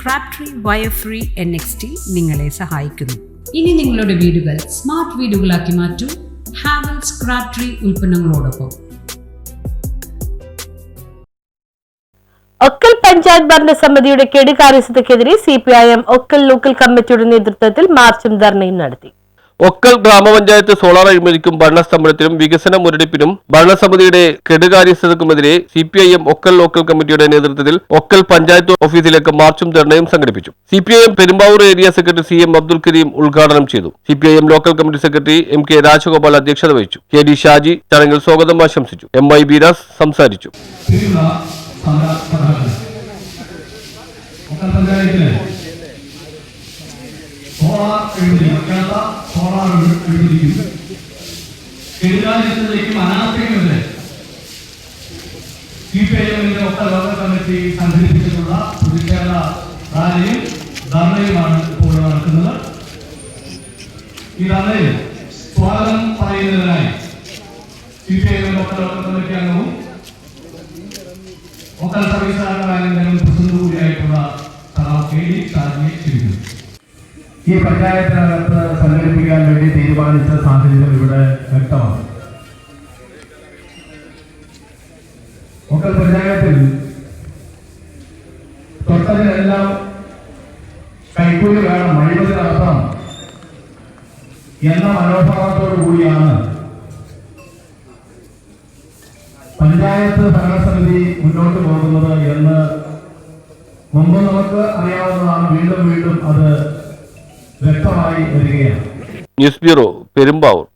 ക്രാപ്ട്രി wire free N X T നിങ്ങളെ സഹായിക്കുന്നു. ഇനി നിങ്ങളുടെ വീടുകൾ സ്മാർട്ട് വീടുകളാക്കി മാറ്റൂ. ഹാവൽസ് ക്രാപ്ട്രി ഉൽപ്പന്നങ്ങളോടൊപ്പം. ഒക്കൽ പഞ്ചായത്ത് ഭരണസമിതിയുടെ കെടുകാര്യസ്ഥതയ്ക്കെതിരെ C P I M Okkal local കമ്മിറ്റിയുടെ നേതൃത്വത്തിൽ മാർച്ചും ധർണയും നടത്തി. ഒക്കൽ ഗ്രാമപഞ്ചായത്ത് സോളാർ അഴിമതിക്കും ഭരണസ്തംഭനത്തിനും വികസന മുരടിപ്പിനും ഭരണസമിതിയുടെ കെടുകാര്യസ്ഥതക്കുമെതിരെ C P I M Okkal local കമ്മിറ്റിയുടെ നേതൃത്വത്തിൽ ഒക്കൽ പഞ്ചായത്ത് ഓഫീസിലേക്ക് മാർച്ചും ധർണയും സംഘടിപ്പിച്ചു. C P I M Perumbavoor area secretary C M Abdul Kareem ഉദ്ഘാടനം ചെയ്തു. C P I M local committee secretary M K Rajagopal അധ്യക്ഷത വഹിച്ചു. കെ ഡി ഷാജി ചടങ്ങിൽ സ്വാഗതം ആശംസിച്ചു. എം ഐ ബീരാസ് സംസാരിച്ചു. പഞ്ചായത്തിൽ സോളാർ സോളാർ എഴുതിക്കും എഴുതാതിരുന്നതിലേക്കും അനാസ്ഥയ്ക്കുമെതിരെ സി പി ഐ എമ്മിന്റെ ഒക്കൽ ലോക കമ്മിറ്റി സംഘടിപ്പിച്ചിട്ടുള്ള ഈ ധർണയിൽ സ്വാഗതം പറയുന്നതിനായി സി പി ഐ എമ്മിന്റെ ഈ പഞ്ചായത്തിനകത്ത് സംഘടിപ്പിക്കാൻ വേണ്ടി തീരുമാനിച്ച സാഹചര്യം ഇവിടെ വ്യക്തമാണ്. ഒക്കൽ പഞ്ചായത്തിൽ തൊട്ടതിനെല്ലാം കൈക്കൂലി വേണം അഴിമതി നടത്തണം എന്ന മനോഭാവത്തോടു കൂടിയാണ് പഞ്ചായത്ത് ഭരണസമിതി മുന്നോട്ട് പോകുന്നത് എന്ന് മുമ്പ് നമുക്ക് അറിയാവുന്നതാണ്. വീണ്ടും വീണ്ടും അത് വ്യക്തമായി വരികയാണ്. News bureau Perumbavoor.